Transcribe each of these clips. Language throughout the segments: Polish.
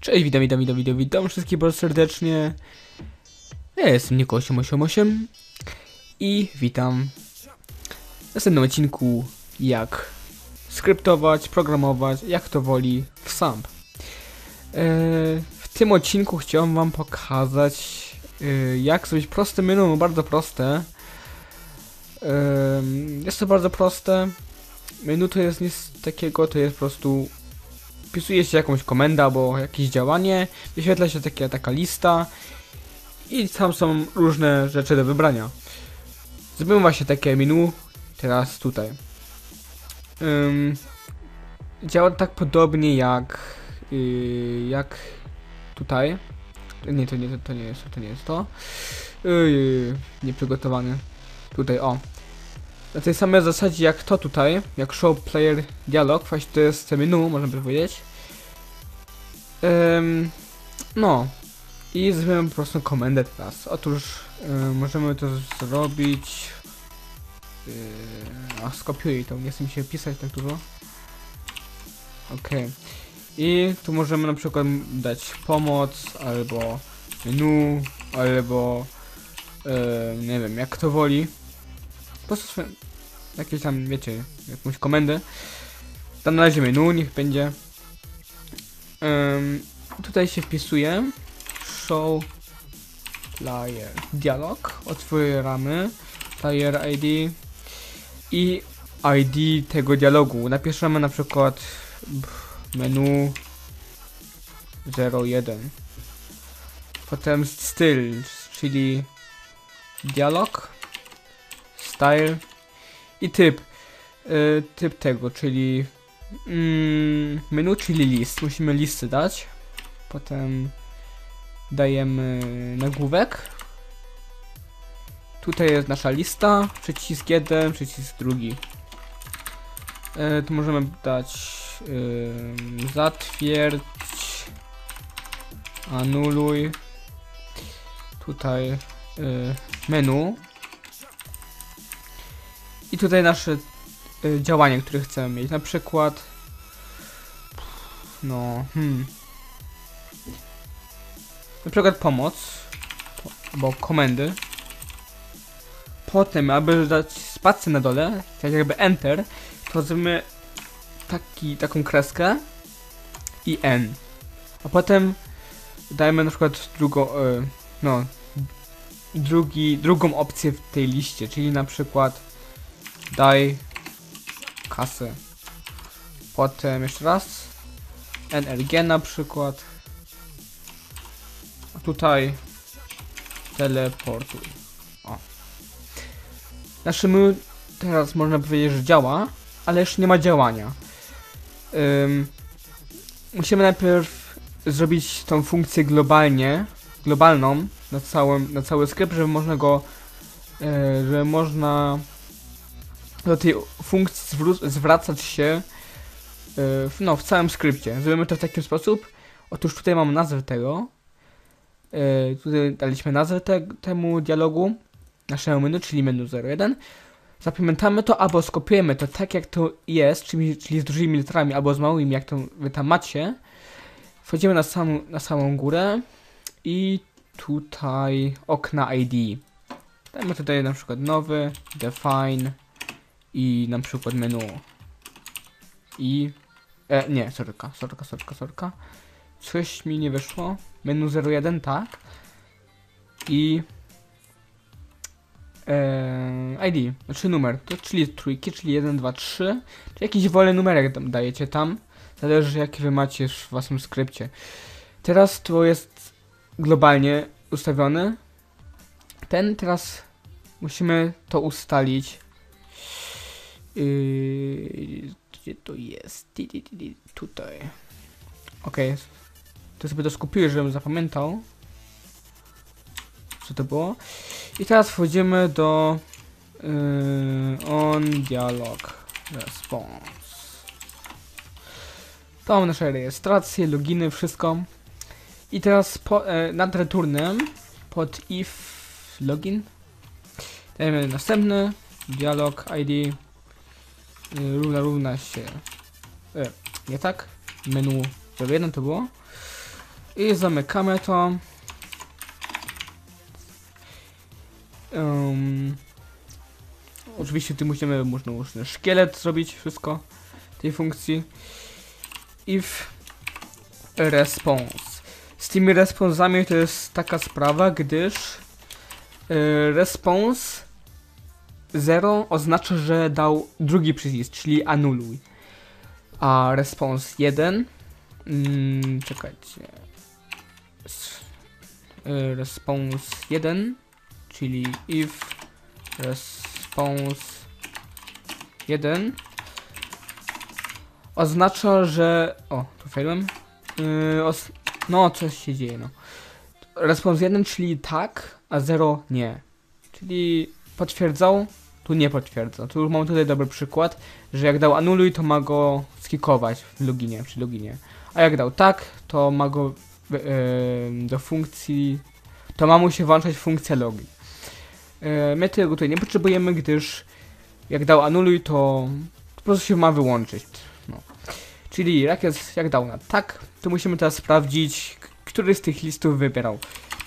Cześć, witam, witam, witam, witam, witam wszystkich bardzo serdecznie. Ja jestem Niko888 i witam w następnym odcinku jak skryptować, programować, jak to woli w SAMP. E, w tym odcinku chciałem wam pokazać e, jak zrobić proste menu, bardzo proste. E, Jest to bardzo proste. Menu to jest nic takiego, to jest po prostu wpisuje się jakąś komendę albo jakieś działanie, wyświetla się taka, lista i tam są różne rzeczy do wybrania. Zrobimy właśnie takie menu teraz tutaj. Działa tak podobnie jak yy, jak tutaj. Nie, to nie, to, to nie jest to, to nie jest to. Yy, nieprzygotowany. Tutaj, o. Na tej samej zasadzie jak to tutaj, jak show player dialog, właśnie to jest menu, można by powiedzieć. Ym, no. I zrobimy po prostu komendę teraz. Otóż y, możemy to zrobić. Yy, a skopiuję to, nie chcę mi się pisać tak dużo. Okej. I tu możemy na przykład dać pomoc, albo menu, albo yy, nie wiem, jak to woli. Po prostu jakieś tam, wiecie, jakąś komendę. Tam na razie menu, niech będzie. Ym, tutaj się wpisuje show player dialog. Otwieramy player ID i ID tego dialogu. Napiszemy na przykład menu 01. Potem styl, czyli dialog, style i typ. Y, typ tego, czyli mm, menu, czyli list. Musimy listy dać. Potem dajemy nagłówek. Tutaj jest nasza lista. Przycisk jeden, przycisk drugi. E, tu możemy dać y, zatwierdź, anuluj. Tutaj y, menu. Tutaj nasze y, działanie, które chcemy mieć. Na przykład. No, hmm. Na przykład pomoc. Po, albo komendy. Potem, aby dać spację na dole, tak jakby enter, to zrobimy taki, taką kreskę i N. A potem dajemy na przykład drugą, y, no, drugi, drugą opcję w tej liście, czyli na przykład daj kasę. Potem jeszcze raz NRG na przykład. A tutaj teleportuj. O. Nasze menu teraz można powiedzieć, że działa, ale jeszcze nie ma działania. Ym, musimy najpierw zrobić tą funkcję globalnie, globalną na, całym, na cały skrypt, żeby można go, yy, żeby można do tej funkcji zwracać się yy, w, no, w całym skrypcie. Zrobimy to w taki sposób. Otóż tutaj mam nazwę tego. Yy, tutaj daliśmy nazwę te, temu dialogu, naszemu menu, czyli menu 01. Zapamiętamy to albo skopiujemy to tak jak to jest, czyli, czyli z dużymi literami albo z małymi, jak to wy tam macie. Wchodzimy na samą, na samą górę i tutaj okna ID. Dajmy tutaj na przykład nowy, define i na przykład menu. I... E, nie, sorka, sorka, sorka, sorka. Coś mi nie wyszło. Menu 01, tak. I... E, ID, znaczy numer, to czyli trójki, czyli 1, 2, 3. Czy jakiś wolny numerek tam dajecie tam. Zależy jaki wy macie w waszym skrypcie. Teraz to jest globalnie ustawiony. Ten teraz musimy to ustalić. Yy, gdzie to jest? Tutaj. Ok. To sobie to skupiłem, żebym zapamiętał. Co to było? I teraz wchodzimy do yy, on dialog response. To mamy nasze rejestracje, loginy, wszystko. I teraz po, e, nad returnem pod if login dajemy następny dialog ID równa równa się e, nie tak menu 01 to było I zamykamy to. Um, oczywiście tu musimy, można, można szkielet zrobić, wszystko tej funkcji. If response. Z tymi responsami to jest taka sprawa, gdyż y, response 0 oznacza, że dał drugi przycisk, czyli anuluj. A response 1 mm, czekajcie. Y, response 1 czyli if response 1 oznacza, że... O, tu failem. Yy. No, coś się dzieje, no. Response 1, czyli tak, a 0 nie. Czyli potwierdzał, tu nie potwierdza. Tu mam tutaj dobry przykład, że jak dał anuluj, to ma go skikować w loginie, przy loginie. A jak dał tak, to ma go yy, do funkcji, to ma mu się włączać funkcja login. Yy, my tego tutaj nie potrzebujemy, gdyż jak dał anuluj, to po prostu się ma wyłączyć. No. Czyli jak, jest, jak dał na tak, to musimy teraz sprawdzić, który z tych listów wybierał.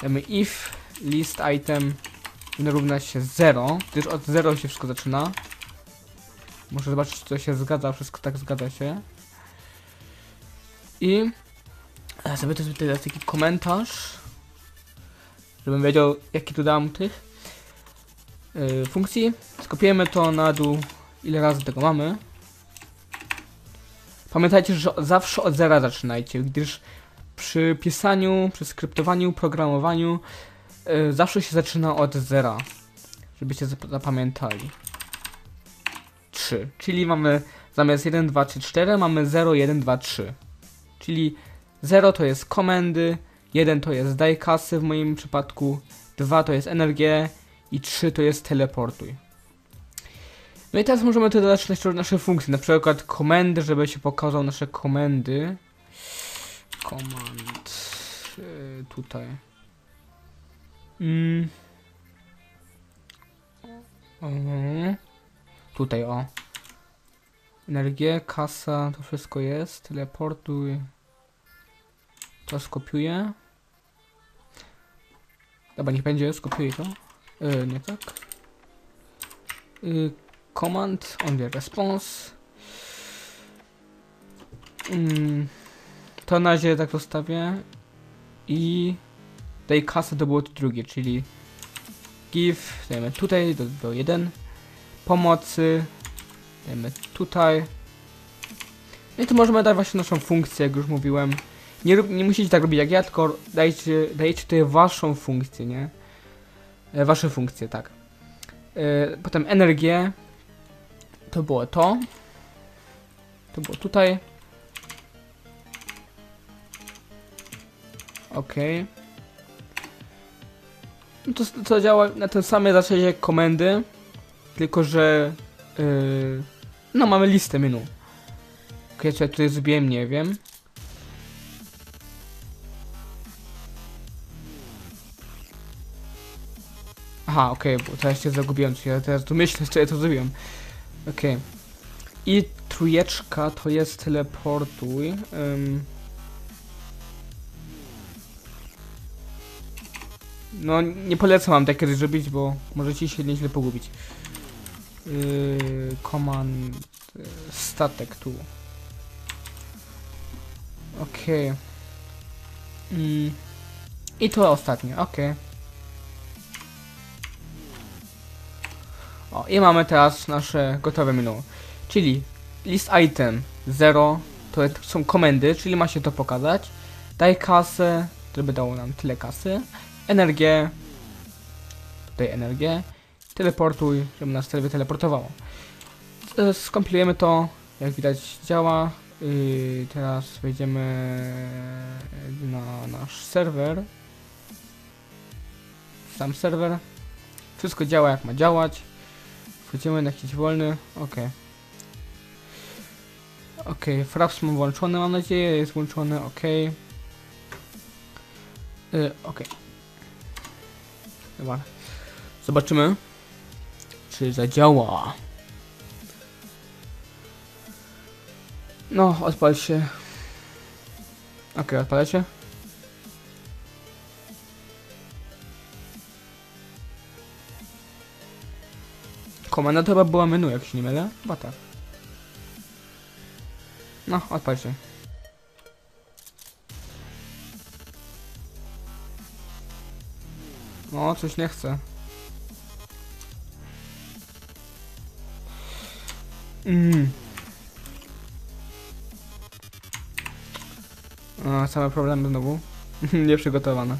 Damy if list item równa się 0, gdyż od 0 się wszystko zaczyna. Muszę zobaczyć, czy to się zgadza, wszystko tak zgadza się. I ja sobie to tutaj taki komentarz, żebym wiedział, jaki tu dam tych yy, funkcji. Skopiujemy to na dół, ile razy tego mamy. Pamiętajcie, że zawsze od zera zaczynajcie, gdyż przy pisaniu, przy skryptowaniu, programowaniu zawsze się zaczyna od zera, żebyście zap- zapamiętali. 3, czyli mamy zamiast 1, 2, 3, 4 mamy 0, 1, 2, 3. Czyli 0 to jest komendy, 1 to jest daj kasy w moim przypadku, 2 to jest energię i 3 to jest teleportuj. No i teraz możemy tu dodać nasze, nasze funkcje, na przykład komendy, żeby się pokazał nasze komendy. Komand yy, tutaj. Mm. Mhm. Tutaj o. Energię, kasa, to wszystko jest. Teleportuj. To skopiuję. Dobra, niech będzie, skopiuję to. Yy, nie tak. Yy, command on the response. Mm, to na razie tak zostawię. I daj kasę to było to drugie, czyli give, dajemy tutaj do, do 1. Pomocy dajemy tutaj. No i tu możemy dać właśnie naszą funkcję, jak już mówiłem. Nie, nie musicie tak robić jak ja, tylko dajcie, dajecie tutaj waszą funkcję, nie? E, wasze funkcje, tak. E, potem energię. To było to. To było tutaj. Okej. No to, to działa na tym samym zasadzie jak komendy. Tylko, że... Yy, no, mamy listę menu. Okej, ja tutaj zrobiłem, nie wiem. Aha, okej, bo teraz się zagubiłem, czy ja teraz tu myślę, co ja to zrobiłem. Okej. I trójeczka to jest teleportuj. Ym. No, nie polecam wam takie zrobić, bo możecie się nieźle pogubić. Yy, command yy, statek tu. Okej. Mm. I to ostatnie, okej. O, i mamy teraz nasze gotowe menu. Czyli list item 0 to są komendy, czyli ma się to pokazać. Daj kasę, żeby dało nam tyle kasy. Energię. Tutaj energię. Teleportuj, żeby nas tyle wyteleportowało. E, Skompilujemy to, jak widać działa. Yy, teraz wejdziemy na nasz serwer. Sam serwer. Wszystko działa jak ma działać. Wchodzimy na jakiś wolny. Ok. Ok, fraps mam włączony, mam nadzieję, jest włączony, ok. Yy, ok. Zobaczymy, czy zadziała. No, odpal się. Ok, okay, odpalę się. Komenda chyba była menu, jak się nie mylę. Chyba tak. No, odpal się. No, coś nie chce. Mm. O, same problemy znowu. Nieprzygotowane.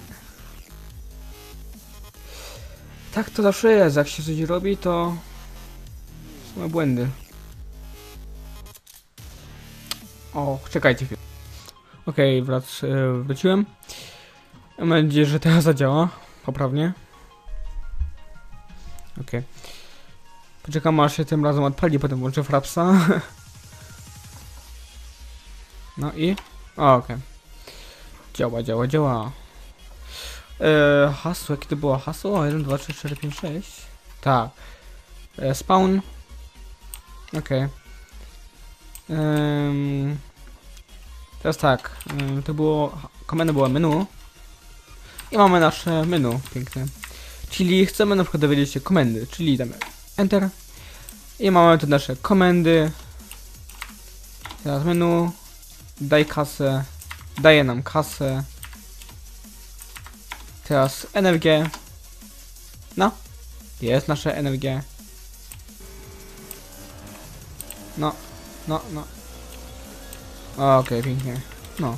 Tak to zawsze jest, jak się coś robi, to same błędy. O, czekajcie chwilę. Okej, wrac, e, wróciłem. Mam nadzieję, że teraz zadziała poprawnie. Okej. Poczekam aż się tym razem odpali, potem włączę frapsa. No i... Okej. Działa, działa, działa. E, hasło, jakie to było hasło? 1, 2, 3, 4, 5, 6. Tak. E, spawn. Okej. Ym, teraz tak. Ym, to było. Komenda była menu. I mamy nasze menu piękne. Czyli chcemy na przykład dowiedzieć się komendy, czyli damy Enter. I mamy tu nasze komendy. Teraz menu. Daj kasę. Daje nam kasę. Teraz energię. No. Jest nasze energię. No. No, no. Okej, pięknie. No.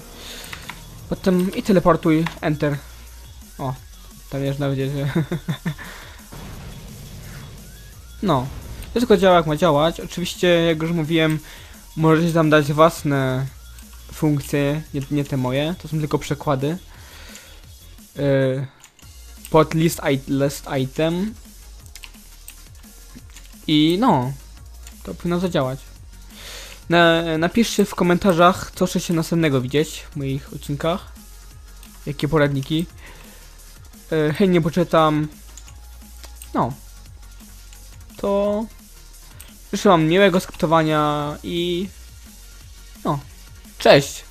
Potem i teleportuj. Enter. O. Tam już nawet jedzie. No. Wszystko działa jak ma działać. Oczywiście, jak już mówiłem, możecie tam dać własne funkcje, nie, nie te moje. To są tylko przekłady. Yy, pod list, i, list item. I no. To powinno zadziałać. Na, napiszcie w komentarzach, co chcecie następnego widzieć w moich odcinkach. Jakie poradniki. Yy, chętnie poczytam. No. To... Życzę wam miłego skryptowania i... No. Cześć!